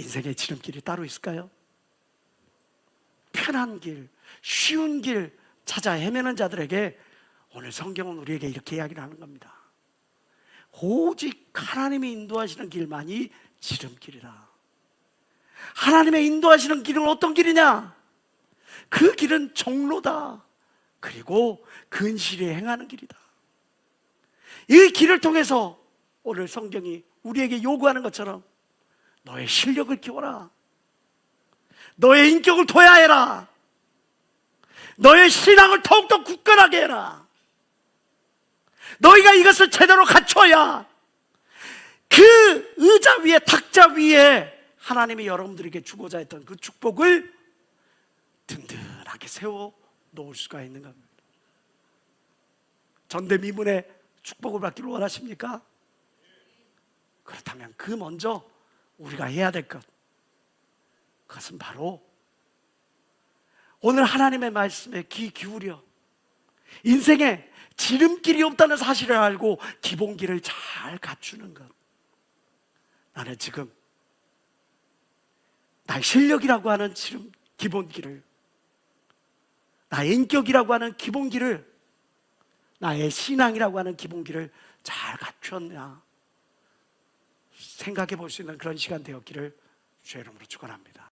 인생의 지름길이 따로 있을까요? 편한 길, 쉬운 길 찾아 헤매는 자들에게 오늘 성경은 우리에게 이렇게 이야기를 하는 겁니다. 오직 하나님이 인도하시는 길만이 지름길이다. 하나님의 인도하시는 길은 어떤 길이냐? 그 길은 종로다. 그리고 근실이 행하는 길이다. 이 길을 통해서 오늘 성경이 우리에게 요구하는 것처럼 너의 실력을 키워라. 너의 인격을 도야해라. 너의 신앙을 더욱더 굳건하게 해라. 너희가 이것을 제대로 갖춰야 그 의자 위에 탁자 위에 하나님이 여러분들에게 주고자 했던 그 축복을 든든하게 세워 놓을 수가 있는 겁니다. 전대미문의 축복을 받기를 원하십니까? 그렇다면 그 먼저 우리가 해야 될 것, 그것은 바로 오늘 하나님의 말씀에 귀 기울여 인생에 지름길이 없다는 사실을 알고 기본길을 잘 갖추는 것. 나는 지금 나의 실력이라고 하는 지름 기본길을 나의 인격이라고 하는 기본길을 나의 신앙이라고 하는 기본길을 잘 갖추었냐 생각해 볼 수 있는 그런 시간 되었기를 주의 이름으로 축원합니다.